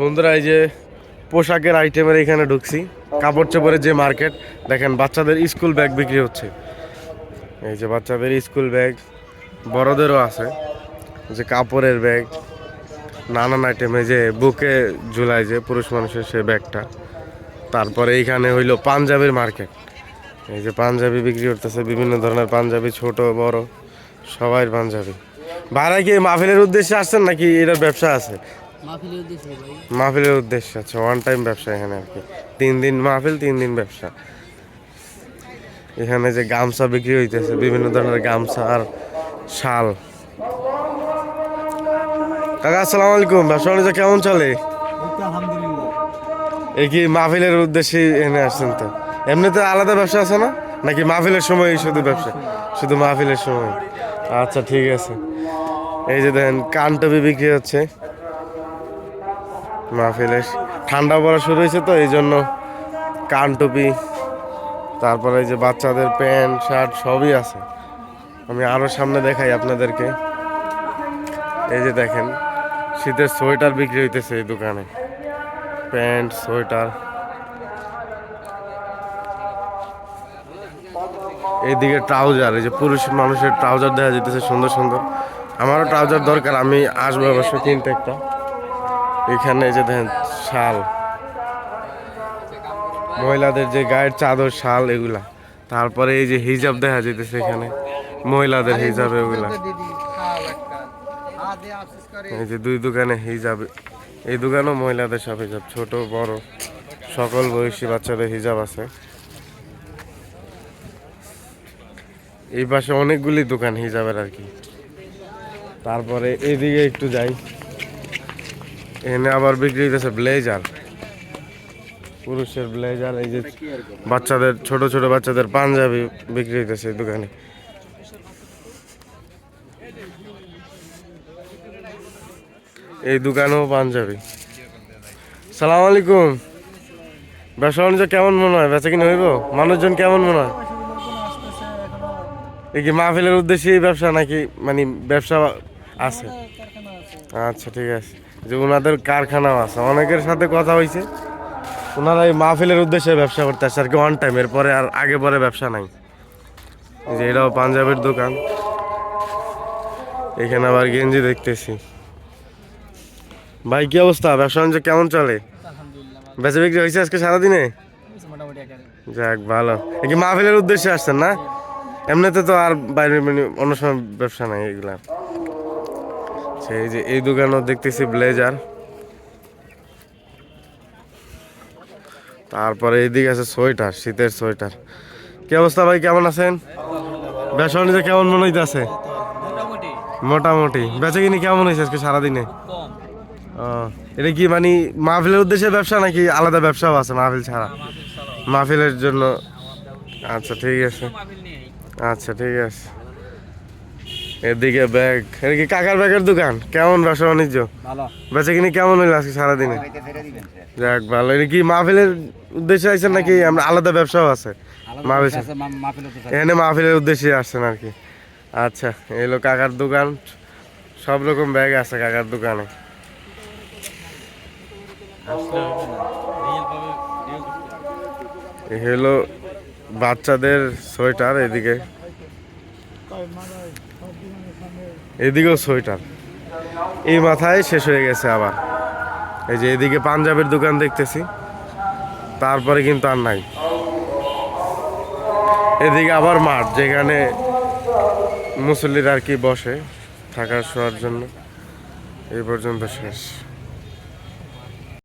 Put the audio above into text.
বন্ধুরা, এই যে পোশাকের আইটেমের এখানে ঢুকছি। কাপড় চোপড়ের যে মার্কেট দেখেন বাচ্চাদের স্কুল ব্যাগ বিক্রি হচ্ছে। এই যে বাচ্চাদের স্কুল ব্যাগ বড়দেরও আছে। যে কাপড়ের ব্যাগ নানান আইটেমে যে বুকে ঝুলায় যে পুরুষ মানুষের সে ব্যাগটা তারপরে এইখানে হইল পাঞ্জাবির মার্কেট এই যে পাঞ্জাবি বিক্রি করতেছে, বিভিন্ন ধরনের পাঞ্জাবি, ছোট, বড়, সবাই পাঞ্জাবি। ভাড়া কি মাহফিলের উদ্দেশ্যে আসছেন নাকি এটার ব্যবসা আছে? মাহফিলের উদ্দেশ্যে আছে ওয়ান টাইম ব্যবসা এখানে আর কি। তিন দিন মাহফিল তিন দিন ব্যবসা। এখানে যে গামছা বিক্রি হইতেছে বিভিন্ন ধরনের গামছা আর শাল। কাকা আসসালামু আলাইকুম। ব্যবসা বাণিজ্য কেমন চলে? এই কি মাহফিলের উদ্দেশ্যে এনে আসছেন তো? এমনিতে আলাদা ব্যবসা আছে না? নাকি মাহফিলের সময় শুধু ব্যবসা? শুধু মাহফিলের সময়। আচ্ছা ঠিক আছে। এই যে দেখেন কানটবি বিক্রি হচ্ছে। মাহফিলের ঠান্ডা পড়া শুরু হয়েছে তো, এই জন্য কান টুপি, তারপরে এই যে বাচ্চাদের প্যান্ট, শার্ট সবই আছে। আমি আরও সামনে দেখাই আপনাদেরকে। এই যে দেখেন, শীতের সোয়েটার বিক্রি হইতেছে এই দোকানে। Pant, sweater. এইদিকে ট্রাউজার, এই যে পুরুষ মানুষের ট্রাউজার দেখা যেতেছে সুন্দর সুন্দর। আমারও ট্রাউজার দরকার, আমি আসব অবশ্য কিনতে একটা। এখানে যে দেখেন শাল। মহিলাদের যে গায়ের চাদর শাল এগুলা। তারপরে এই যে হিজাব দেখা যেতেছে এখানে। মহিলাদের হিজাব এগুলা। এই যে দুই দোকানে হিজাব। এই দোকানও মহিলাদের সব হিজাব ছোট বড়। সকল বয়সী বাচ্চাদের হিজাব আছে। এই পাশে অনেকগুলি দোকান হিজাবের আর কি। তারপরে এদিকে একটু যাই। এখানে আবার বিক্রি হইতেছে ব্লেজার। পুরুষের ব্লেজার, এই যে বাচ্চাদের, ছোট ছোট বাচ্চাদের পাঞ্জাবি বিক্রি হইতেছে দোকানে। এই দোকানেও পাঞ্জাবি। সালাম আলাইকুম। ব্যবসা বাণিজ্য কেমন মনে হয়? বেচা কিনে হইব? মানুষজন কেমন মনে হয়? এই কি মাহফিলের উদ্দেশ্যে ব্যবসা নাকি মানে ব্যবসা আছে? আচ্ছা ঠিক আছে। যে ওনাদের কারখানাও আছে। অনেকের সাথে কথা হয়েছে ওনারা এই মাহফিলের উদ্দেশ্যে ব্যবসা করতে আসছে আর কি ওয়ান টাইম এরপরে আর আগে পরে ব্যবসা নাই। যে এটাও পাঞ্জাবের দোকান। এখানে আবার গেঞ্জি দেখতেছি। ভাই, কি অবস্থা? ব্যবসা বাণিজ্য কেমন চলে? বেচা বিক্রি হয়েছে আজকে সারাদিনে? যাক, ভালো। কি মাহফিলের উদ্দেশ্যে আসছেন না? এমনিতে তো আর বাইরে মানে অন্য সময় ব্যবসা নাই এগুলা। সেই যে এই দোকানও দেখতেছি ব্লেজার তারপরে এইদিকে আছে সোয়েটার, শীতের সোয়েটার। কি অবস্থা ভাই, কেমন আছেন? ব্যবসা বাণিজ্য কেমন মনে হইতেছে? মোটামুটি। বেচা কিনি কেমন হয়েছে আজকে সারাদিনে? এটা কি মানে মাহফিলের উদ্দেশ্যে ব্যবসা নাকি আলাদা ব্যবসাও আছে মাহফিল ছাড়া? মাহফিল মাহফিলের জন্য। আচ্ছা ঠিক আছে। আচ্ছা ঠিক আছে। এদিকে ব্যাগ। এটা কি কাকার ব্যাগের দোকান? কেমন ব্যবসা বাণিজ্য? ভালো। বেচা কিনি কেমন হইল আজকে সারাদিনে? যাক ভালো। এটা কি মাহফিলের উদ্দেশ্যে আসছেন নাকি? আমরা আলাদা ব্যবসাও আছে? মাহফিল এখানে মাহফিলের উদ্দেশ্যে আসছেন আর কি। আচ্ছা এলো কাকার দোকান। সব রকম ব্যাগ আছে কাকার দোকানে। হলো বাচ্চাদের সোয়েটার এদিকে। এদিকেও সোয়েটার। এই মাথায় শেষ হয়ে গেছে আবার। এই যে এদিকে পাঞ্জাবের দোকান দেখতেছি। তারপরে কিন্তু আর নাই। এদিকে আবার মাঠ, যেখানে মুসল্লিরা আর কি বসে থাকার শোয়ার জন্য। এই পর্যন্ত শেষ।